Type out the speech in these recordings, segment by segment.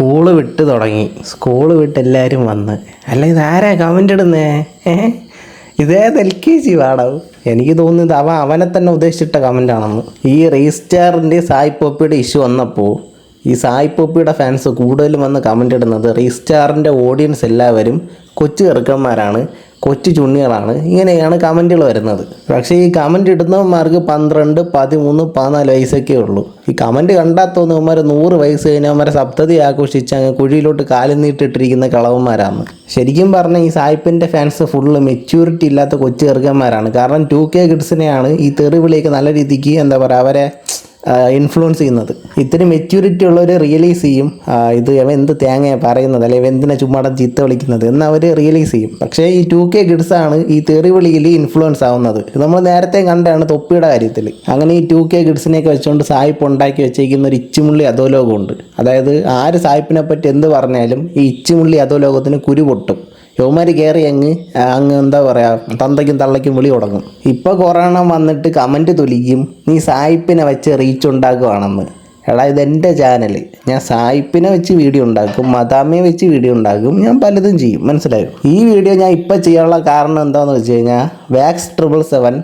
School വിട്ട് തുടങ്ങി. School വിട്ട് എല്ലാവരും വന്ന്. അല്ല ഇതാരാ കമന്റ് ഇടുന്നേ? ഏ? ഇതേത് എൽ കെ ജി പാടാവും എനിക്ക് തോന്നുന്നത് അവൻ അവനെ തന്നെ ഉദ്ദേശിച്ചിട്ട കമന്റ് ആണെന്ന്. ഈ റീസ്റ്റാറിന്റെ സായി പോപ്പിയുടെ ഇഷ്യൂ വന്നപ്പോൾ ഈ സായി പോപ്പിയുടെ ഫാൻസ് കൂടുതലും വന്ന് കമന്റ് ഇടുന്നത് റീസ്റ്റാറിന്റെ ഓഡിയൻസ് എല്ലാവരും കൊച്ചു ചെറുക്കന്മാരാണ്. കൊച്ചു ചുണ്ണികളാണ്. ഇങ്ങനെയാണ് കമന്റുകൾ വരുന്നത്. പക്ഷേ ഈ കമന്റ് ഇടുന്നവന്മാർക്ക് പന്ത്രണ്ട് പതിമൂന്ന് പതിനാല് വയസ്സൊക്കെ ഉള്ളൂ. ഈ കമന്റ് കണ്ടാൽ നൂറ് വയസ്സ് കഴിഞ്ഞവന്മാരെ സപ്തതി ആഘോഷിച്ച് അങ്ങ് കുഴിയിലോട്ട് കാലും നീട്ടിട്ടിരിക്കുന്ന കളവന്മാരാണ് ശരിക്കും പറഞ്ഞാൽ ഈ സായിപ്പിന്റെ ഫാൻസ് ഫുള്ള് മെച്യൂരിറ്റി ഇല്ലാത്ത കൊച്ചു ചെറുക്കന്മാരാണ്. കാരണം ടു കെ കിഡ്സിനെയാണ് ഈ തെറി വിളിയൊക്കെ നല്ല രീതിക്ക് എന്താ പറയുക അവരെ ഇൻഫ്ലുവൻസ് ചെയ്യുന്നത്. ഇത്തിരി മെച്യൂരിറ്റി ഉള്ളവർ റിയലൈസ് ചെയ്യും. ഇത് എന്ത് തേങ്ങയാണ് പറയുന്നത്? അല്ലെങ്കിൽ എന്തിനാ ചുമ്മാടം ചീത്ത വിളിക്കുന്നത്? എന്ന് അവർ റിയലൈസ് ചെയ്യും. പക്ഷേ ഈ ടു കെ കിഡ്സാണ് ഈ തെറി വിളിയിൽ ഇൻഫ്ലുവൻസ് ആവുന്നത്. ഇത് നമ്മൾ നേരത്തെ കണ്ടാണ് തൊപ്പിയുടെ കാര്യത്തിൽ അങ്ങനെ ഈ ടു കെ കിഡ്സിനെയൊക്കെ വെച്ചുകൊണ്ട് സായിപ്പ് ഉണ്ടാക്കി വെച്ചേക്കുന്ന ഒരു ഇച്ചുമുള്ളി അധോലോകമുണ്ട്. അതായത് ആര് സായിപ്പിനെ പറ്റി എന്ത് പറഞ്ഞാലും ഈ ഇച്ചുമുള്ളി അധോലോകത്തിന് കുരു പൊട്ടും. യവന്മാർ കയറി അങ്ങ് അങ്ങ് എന്താ പറയുക തന്തയ്ക്കും തള്ളയ്ക്കും വിളി തുടങ്ങും. ഇപ്പോൾ കൊറോണ വന്നിട്ട് കമന്റ് തൊലിക്കും നീ സായിപ്പിനെ വെച്ച് റീച്ച് ഉണ്ടാക്കുവാണെന്ന്. എടാ ഇതെന്റെ ചാനൽ ഞാൻ സായിപ്പിനെ വെച്ച് വീഡിയോ ഉണ്ടാക്കും മദാമയെ വെച്ച് വീഡിയോ ഉണ്ടാക്കും ഞാൻ പലതും ചെയ്യും. മനസ്സിലായോ? ഈ വീഡിയോ ഞാൻ ഇപ്പോൾ ചെയ്യാനുള്ള കാരണം എന്താണെന്ന് വെച്ച് കഴിഞ്ഞാൽ വാക്സ് ട്രിപ്പിൾ സെവൻ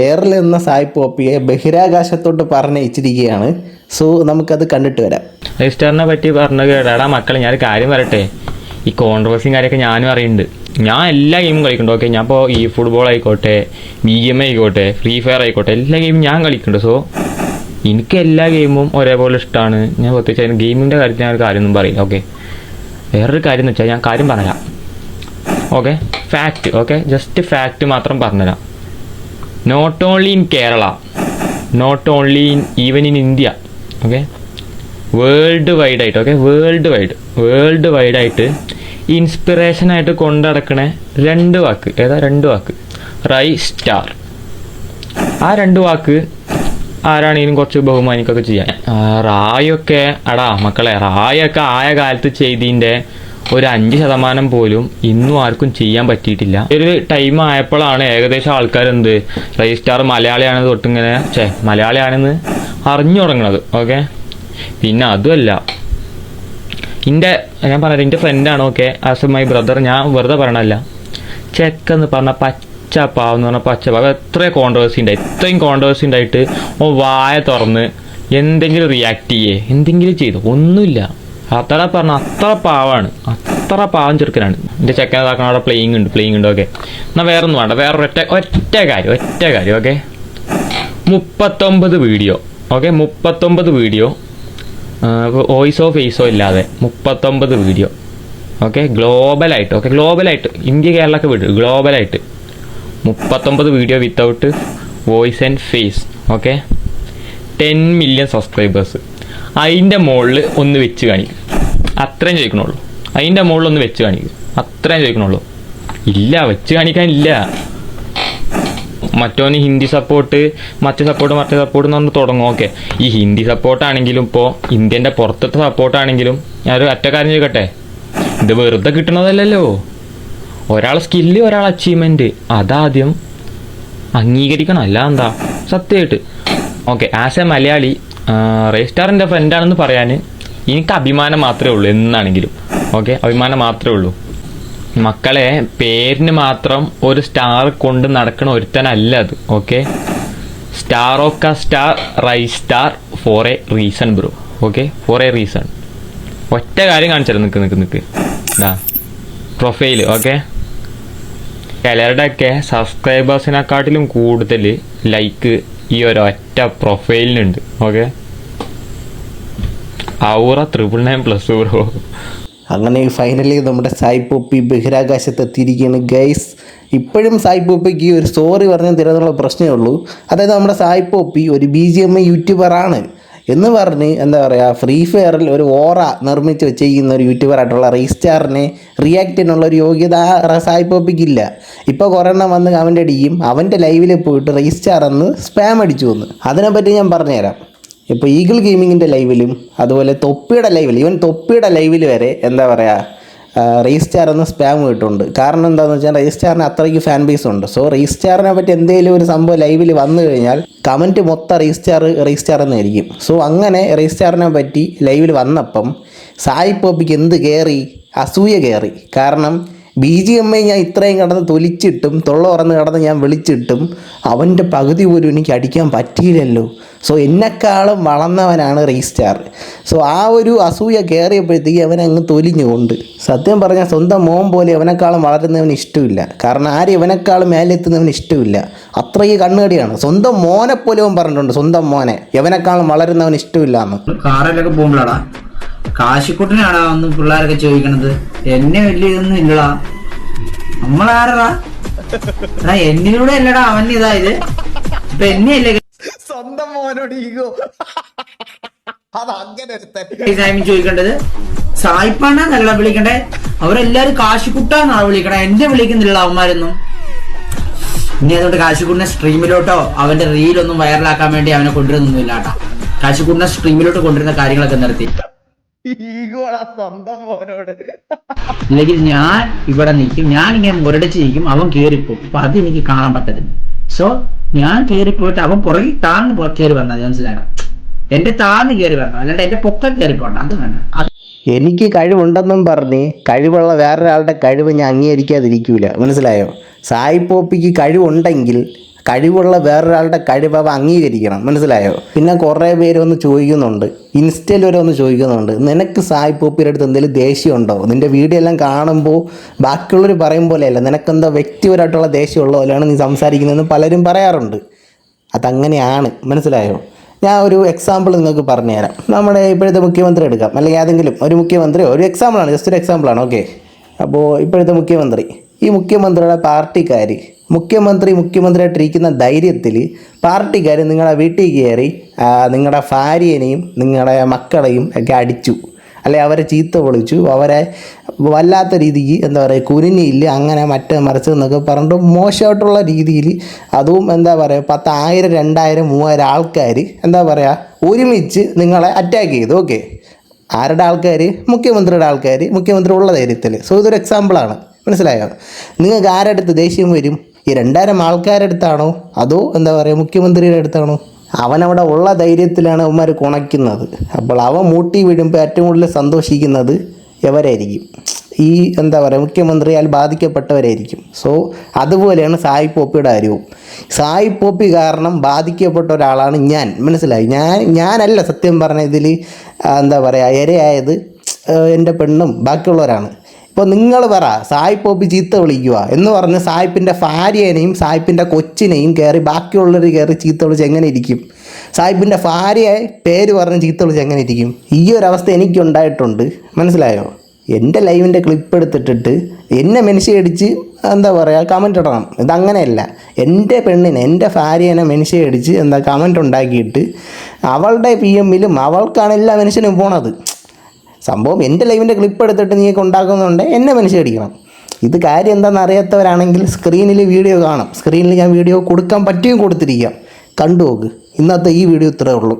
എയറിൽ നിന്ന സായിപ്പ് പോപ്പിയെ ബഹിരാകാശത്തോട്ട് പറഞ്ഞയച്ചിരിക്കുകയാണ്. സോ നമുക്കത് കണ്ടിട്ട് വരാം. രജിസ്റ്ററിനെ പറ്റി പറഞ്ഞു കേടാടാ മക്കളെ ഞാൻ കാര്യം പറയട്ടെ. ഈ കോൺട്രവേഴ്സിയും കാര്യമൊക്കെ ഞാനും അറിയുന്നുണ്ട്. ഞാൻ എല്ലാ ഗെയിമും കളിക്കുന്നുണ്ട് ഓക്കെ ഞാൻ ഇപ്പോൾ ഈ ഫുട്ബോൾ ആയിക്കോട്ടെ ബി എം ആയിക്കോട്ടെ ഫ്രീ ഫയർ ആയിക്കോട്ടെ എല്ലാ ഗെയിമും ഞാൻ കളിക്കുന്നുണ്ട് സോ എനിക്ക് എല്ലാ ഗെയിമും ഒരേപോലെ ഇഷ്ടമാണ് ഞാൻ പ്രത്യേകിച്ച് ഗെയിമിന്റെ കാര്യത്തിൽ ഞാൻ ഒരു കാര്യമൊന്നും പറയില്ല. ഓക്കെ വേറൊരു കാര്യം എന്ന് വെച്ചാൽ ഞാൻ കാര്യം പറയാം okay fact okay just fact മാത്രം പറഞ്ഞുതരാം not only in Kerala not only in even in India okay world wide ആയിട്ട് okay world wide world wide ആയിട്ട് ഇൻസ്പിറേഷൻ ആയിട്ട് കൊണ്ടടക്കണ രണ്ട് വാക്ക്. ഏതാ രണ്ട് വാക്ക്? റൈ സ്റ്റാർ. ആ രണ്ട് വാക്ക് ആരാണെങ്കിലും കുറച്ച് ബഹുമാനിക്കൊക്കെ ചെയ്യാം റായൊക്കെ അടാ മക്കളെ റായൊക്കെ ആയ കാലത്ത് ചെയ്തതിന്റെ ഒരു അഞ്ച് ശതമാനം പോലും ഇന്നും ആർക്കും ചെയ്യാൻ പറ്റിയിട്ടില്ല. ഒരു ടൈം ആയപ്പോഴാണ് ഏകദേശം ആൾക്കാർ എന്ത് റൈ സ്റ്റാർ മലയാളിയാണ് തൊട്ടിങ്ങനെ ചേ മലയാളിയാണെന്ന് അറിഞ്ഞു തുടങ്ങണത് ഓക്കെ പിന്നെ അതുമല്ല എന്റെ ഞാൻ പറഞ്ഞത് എന്റെ ഫ്രണ്ടാണ് ഓക്കെ ആസ് മൈ ബ്രദർ ഞാൻ വെറുതെ പറയണല്ല ചെക്കെന്ന് പറഞ്ഞ പച്ച പാവം എന്ന് പറഞ്ഞ പച്ച പാവം. എത്ര കോൺട്രവേഴ്സി ഉണ്ടായി ഇത്രയും കോൺട്രവേഴ്സി ഉണ്ടായിട്ട് ഓ വായ തുറന്ന് എന്തെങ്കിലും റിയാക്ട് ചെയ്യേ. എന്തെങ്കിലും ചെയ്തു. ഒന്നുമില്ല. അത്ര പറഞ്ഞ അത്ര പാവാണ്. അത്ര പാവം ചെറുക്കനാണ്. എന്റെ ചെക്കൻ അവിടെ പ്ലേയിങ് ഉണ്ട് പ്ലേയിങ് ഉണ്ട് ഓക്കെ എന്നാൽ വേറെ ഒന്നും വേണ്ട. വേറെ ഒറ്റ ഒറ്റ കാര്യം ഒറ്റ കാര്യം ഓക്കെ മുപ്പത്തൊമ്പത് വീഡിയോ ഓക്കെ മുപ്പത്തൊമ്പത് വീഡിയോ വോയിസോ ഫേസോ ഇല്ലാതെ മുപ്പത്തൊമ്പത് വീഡിയോ ഓക്കെ ഗ്ലോബലായിട്ട് ഓക്കെ ഗ്ലോബലായിട്ട് ഇന്ത്യ കേരളമൊക്കെ വിട്ടു ഗ്ലോബലായിട്ട് മുപ്പത്തൊമ്പത് video without voice and face okay ten million subscribers അതിന്റെ മുകളിൽ ഒന്ന് വെച്ച് കാണിക്കും. അത്രയും ചോദിക്കണുള്ളൂ. അതിന്റെ മുകളിൽ ഒന്ന് വെച്ച് കാണിക്കും. അത്രയും ചോദിക്കണുള്ളൂ. ഇല്ല വെച്ച് കാണിക്കാനില്ല. മറ്റോന് ഹിന്ദി സപ്പോർട്ട് മറ്റേ സപ്പോർട്ട് മറ്റേ സപ്പോർട്ട് എന്ന് പറഞ്ഞ് തുടങ്ങും. ഓക്കെ ഈ ഹിന്ദി സപ്പോർട്ടാണെങ്കിലും ഇപ്പോൾ ഇന്ത്യന്റെ പുറത്തത്തെ സപ്പോർട്ടാണെങ്കിലും ഞാനൊരു ഒറ്റ കാര്യം ചോദിക്കട്ടെ? ഇത് വെറുതെ കിട്ടണതല്ലല്ലോ. ഒരാൾ സ്കില്ല് ഒരാൾ അച്ചീവ്മെന്റ് അതാദ്യം അംഗീകരിക്കണം. അല്ല എന്താ? സത്യമായിട്ട്. ഓക്കെ ആസ് എ മലയാളി റേസ്റ്റാറിന്റെ ഫ്രണ്ടാണെന്ന് പറയാൻ എനിക്ക് അഭിമാനം മാത്രമേ ഉള്ളൂ എന്നാണെങ്കിലും. ഓക്കെ അഭിമാനം മാത്രമേ ഉള്ളൂ. മക്കളെ പേരിന് മാത്രം ഒരു സ്റ്റാർ കൊണ്ട് നടക്കണ ഒരുത്തനല്ല അത് okay star a star ray star for a reason bro okay for a reason ഒറ്റ കാര്യം കാണിച്ചാലും നിൽക്ക് നിൽക്ക് നിൽക്ക് ഇതാ പ്രൊഫൈൽ ഓക്കെ ചിലരുടെയൊക്കെ സബ്സ്ക്രൈബേഴ്സിനെക്കാട്ടിലും കൂടുതൽ ലൈക്ക് ഈ ഒരു ഒറ്റ പ്രൊഫൈലിനുണ്ട് okay aura triple nine plus bro അങ്ങനെ ഫൈനലി നമ്മുടെ സായി പോപ്പി ബഹിരാകാശത്ത് എത്തിയിരിക്കുകയാണ് ഗൈസ് ഇപ്പോഴും സായി പോപ്പിക്ക് ഒരു സ്റ്റോറി പറഞ്ഞ് തരുന്നുള്ള പ്രശ്നമേ ഉള്ളൂ. അതായത് നമ്മുടെ സായി പോപ്പി ഒരു ബി ജി എം യൂട്യൂബറാണ് എന്ന് പറഞ്ഞ് എന്താ പറയുക ഫ്രീ ഫയറിൽ ഒരു ഓറ നിർമ്മിച്ച് വെച്ചിരിക്കുന്ന ഒരു യൂട്യൂബറായിട്ടുള്ള റീസ്റ്റാറിനെ റിയാക്ട് ചെയ്യാനുള്ള ഒരു യോഗ്യത സായി പോപ്പിക്കില്ല. ഇപ്പോൾ കുറേ എണ്ണം വന്ന് കമന്റ് അടിക്കും. അവന്റെ ലൈവിൽ പോയിട്ട് റീസ്റ്റാർ എന്ന് സ്പാം അടിച്ചു വന്ന് അതിനെപ്പറ്റി ഞാൻ പറഞ്ഞുതരാം. ഇപ്പോൾ ഈഗിൾ ഗെയിമിങ്ങിന്റെ ലൈവിലും അതുപോലെ തൊപ്പിയുടെ ലൈവിൽ ഈവൻ തൊപ്പിയുടെ ലൈവിൽ വരെ എന്താ പറയുക റീസ്റ്റാർ എന്ന സ്പാം കിട്ടുന്നുണ്ട് കാരണം എന്താണെന്ന് വെച്ചാൽ റീസ്റ്റാറിന് അത്രയ്ക്ക് ഫാൻ ബേസ് ഉണ്ട്. സോ റീസ്റ്റാറിനെ പറ്റി എന്തെങ്കിലും ഒരു സംഭവം ലൈവിൽ വന്നു കഴിഞ്ഞാൽ കമന്റ് മൊത്തം റീസ്റ്റാർ റീസ്റ്റാർ എന്നായിരിക്കും. സോ അങ്ങനെ റീസ്റ്റാറിനെ പറ്റി ലൈവിൽ വന്നപ്പം സായി പോപ്പിക്ക് എന്ത് കയറി അസൂയ കയറി കാരണം ബി ജി എം ഞാൻ ഇത്രയും കടന്ന് തൊലിച്ചിട്ടും തൊള്ള ഉറന്ന് കടന്ന് ഞാൻ വിളിച്ചിട്ടും അവന്റെ പകുതി പോലും എനിക്ക് അടിക്കാൻ പറ്റിയില്ലല്ലോ. സോ എന്നെക്കാളും വളർന്നവനാണ് റീസ്റ്റാർ. സോ ആ ഒരു അസൂയ കയറിയപ്പോഴത്തേക്ക് അവനങ്ങ് തൊലിഞ്ഞുകൊണ്ട്. സത്യം പറഞ്ഞാൽ സ്വന്തം മോൻ പോലെ അവനെക്കാളും വളരുന്നവന് ഇഷ്ടമില്ല. കാരണം ആരും ഇവനെക്കാളും മേലെത്തുന്നവന് ഇഷ്ടമില്ല. അത്രയ്ക്ക് കണ്ണുകടിയാണ്. സ്വന്തം മോനെ പോലെ അവൻ പറഞ്ഞിട്ടുണ്ട്. സ്വന്തം മോനെ. എവനെക്കാളും വളരുന്നവന് ഇഷ്ടമില്ല എന്ന് കാറിലൊക്കെ പോകുമ്പോഴാടാ? കാശിക്കുട്ടനാടാ ഒന്ന് പിള്ളേരൊക്കെ ചോദിക്കണത്? എന്നെ വലിയ ഇതൊന്നും ഇല്ലടാ. നമ്മളാരടാ? എടാ എന്നിലൂടെ അല്ലടാ അവൻ ഇതായത് ഇപ്പൊ എന്നെയല്ലേ സ്വന്തം മോനോട് ഈഗോ. അത് അങ്ങനെ ചോദിക്കേണ്ടത് സായിപ്പാണെന്നല്ല വിളിക്കണ്ടേ? അവരെല്ലാരും കാശിക്കുട്ടാന്നാണ് വിളിക്കണേ. എന്നെ വിളിക്കുന്നില്ല അവന്മാരൊന്നും. ഇനി അതുകൊണ്ട് കാശിക്കുട്ടിനെ സ്ട്രീമിലോട്ടോ അവന്റെ റീലൊന്നും വൈറലാക്കാൻ വേണ്ടി അവനെ കൊണ്ടുവരുന്നൊന്നുമില്ല കേട്ടോ കാശിക്കുട്ടിനെ സ്ട്രീമിലോട്ട് കൊണ്ടുവരുന്ന കാര്യങ്ങളൊക്കെ നിർത്തി. സ്വന്തം മോനോട്. അല്ലെങ്കിൽ ഞാൻ ഇവിടെ നിൽക്കും ഞാൻ ഇങ്ങനെ മുരടിച്ച് നിൽക്കും അവൻ കയറിപ്പോകും. അപ്പൊ അത് എനിക്ക് കാണാൻ പറ്റത്തില്ല. സോ ഞാൻ കയറിപ്പോയിട്ട് അവൻ പുറകിൽ താഴ്ന്ന് കയറി വന്നത് മനസ്സിലാക്കണം എന്റെ താഴ്ന്ന് കയറി വരണം അല്ലാണ്ട് എന്റെ പൊക്കം കയറി പോകണം അത് വേണം അത് എനിക്ക് കഴിവുണ്ടെന്നും പറഞ്ഞ് കഴിവുള്ള വേറൊരാളുടെ കഴിവ് ഞാൻ അംഗീകരിക്കാതിരിക്കൂല മനസ്സിലായോ? സായിപ്പോപ്പിക്ക് കഴിവുണ്ടെങ്കിൽ കഴിവുള്ള വേറൊരാളുടെ കഴിവ് അവ അംഗീകരിക്കണം. മനസ്സിലായോ? പിന്നെ കുറേ പേര് ഒന്ന് ചോദിക്കുന്നുണ്ട്. ഇൻസ്റ്റയിൽ വരെ ഒന്ന് ചോദിക്കുന്നുണ്ട്. നിനക്ക് സായ് പോപ്പിയുടെ അടുത്ത് എന്തെങ്കിലും ദേഷ്യമുണ്ടോ? നിന്റെ വീഡിയോ എല്ലാം കാണുമ്പോൾ ബാക്കിയുള്ളവർ പറയും പോലെയല്ല. നിനക്കെന്തോ വ്യക്തിപരമായിട്ടുള്ള ദേഷ്യമുള്ള പോലെയാണ് നീ സംസാരിക്കുന്നതെന്ന് പലരും പറയാറുണ്ട്. അതങ്ങനെയാണ്. മനസ്സിലായോ? ഞാൻ ഒരു എക്സാമ്പിൾ നിങ്ങൾക്ക് പറഞ്ഞുതരാം. നമ്മുടെ ഇപ്പോഴത്തെ മുഖ്യമന്ത്രി എടുക്കാം. അല്ലെങ്കിൽ ഏതെങ്കിലും ഒരു മുഖ്യമന്ത്രി ഒരു എക്സാമ്പിളാണ് ജസ്റ്റ് ഒരു എക്സാമ്പിളാണ് ഓക്കെ അപ്പോൾ ഇപ്പോഴത്തെ മുഖ്യമന്ത്രി. ഈ മുഖ്യമന്ത്രിയുടെ പാർട്ടിക്കാർ മുഖ്യമന്ത്രി മുഖ്യമന്ത്രിയായിട്ടിരിക്കുന്ന ധൈര്യത്തിൽ പാർട്ടിക്കാർ നിങ്ങളുടെ വീട്ടിൽ കയറി നിങ്ങളുടെ ഭാര്യനെയും നിങ്ങളുടെ മക്കളെയും ഒക്കെ അടിച്ചു. അല്ലെ അവരെ ചീത്ത വിളിച്ചു. അവരെ വല്ലാത്ത രീതിക്ക് എന്താ പറയുക കുനിഞ്ഞില്ല അങ്ങനെ മറ്റേ മറിച്ച് എന്നൊക്കെ പറഞ്ഞിട്ട് മോശമായിട്ടുള്ള രീതിയിൽ അതും എന്താ പറയുക പത്തായിരം രണ്ടായിരം മൂവായിരം ആൾക്കാർ എന്താ പറയുക ഒരുമിച്ച് നിങ്ങളെ അറ്റാക്ക് ചെയ്തു. ഓക്കെ ആരുടെ ആൾക്കാർ മുഖ്യമന്ത്രിയുടെ ആൾക്കാർ മുഖ്യമന്ത്രി ഉള്ള ധൈര്യത്തിൽ സോ ഇതൊരു എക്സാമ്പിളാണ് മനസ്സിലായോ? നിങ്ങൾക്ക് ആരുടെ അടുത്ത് ദേഷ്യം വരും? ഈ രണ്ടായിരം ആൾക്കാരുടെ അടുത്താണോ അതോ എന്താ പറയുക മുഖ്യമന്ത്രിയുടെ അടുത്താണോ? അവനവിടെ ഉള്ള ധൈര്യത്തിലാണ് അവന്മാർ കുണയ്ക്കുന്നത്. അപ്പോൾ അവൻ മൂട്ടി വീഴുമ്പോൾ ഏറ്റവും കൂടുതൽ സന്തോഷിക്കുന്നത് എവരായിരിക്കും ഈ എന്താ പറയുക മുഖ്യമന്ത്രിയാൽ ബാധിക്കപ്പെട്ടവരായിരിക്കും. സോ അതുപോലെയാണ് സായി പോപ്പിയുടെ കാര്യവും. സായി പോപ്പി കാരണം ബാധിക്കപ്പെട്ട ഒരാളാണ് ഞാൻ. മനസ്സിലായി? ഞാൻ ഞാനല്ല സത്യം പറഞ്ഞ ഇതിൽ എന്താ പറയുക ഇരയായത് എന്റെ പെണ്ണും ബാക്കിയുള്ളവരാണ്. ഇപ്പോൾ നിങ്ങൾ പറ സായി പോപ്പി ചീത്ത വിളിക്കുക എന്ന് പറഞ്ഞ് സായിപ്പിന്റെ ഭാര്യേനെയും സായിപ്പിന്റെ കൊച്ചിനെയും കയറി ബാക്കിയുള്ളവർ കയറി ചീത്ത വിളിച്ച് എങ്ങനെ ഇരിക്കും? സായിപ്പിന്റെ ഭാര്യയെ പേര് പറഞ്ഞ് ചീത്ത വിളിച്ച് എങ്ങനെ ഇരിക്കും? ഈ ഒരു അവസ്ഥ എനിക്കുണ്ടായിട്ടുണ്ട് മനസ്സിലായോ? എന്റെ ലൈവിന്റെ ക്ലിപ്പ് എടുത്തിട്ടിട്ട് എന്നെ മെൻഷയടിച്ച് എന്താ പറയുക കമന്റ് ഇടണം. ഇതങ്ങനെയല്ല. എന്റെ പെണ്ണിനെ എന്റെ ഭാര്യേനെ മെൻഷയടിച്ച് എന്താ കമന്റ് ഉണ്ടാക്കിയിട്ട് അവളുടെ പി എമ്മിലും അവൾക്കാണ് എല്ലാ മനുഷ്യനും പോണത്. സംഭവം എന്റെ ലൈവിന്റെ ക്ലിപ്പ് എടുത്തിട്ട് നീയൊക്കെ ഉണ്ടാക്കുന്നുണ്ട് എന്നെ മനസ്സിലടിക്കണം. ഇത് കാര്യം എന്താണെന്ന് അറിയാത്തവരാണെങ്കിൽ സ്ക്രീനിൽ വീഡിയോ കാണാം. സ്ക്രീനിൽ ഞാൻ വീഡിയോ കൊടുക്കാൻ പറ്റിയും കൊടുത്തിരിക്കാം. കണ്ടു നോക്ക്. ഇന്നത്തെ ഈ വീഡിയോ ഇത്രേ ഉള്ളൂ.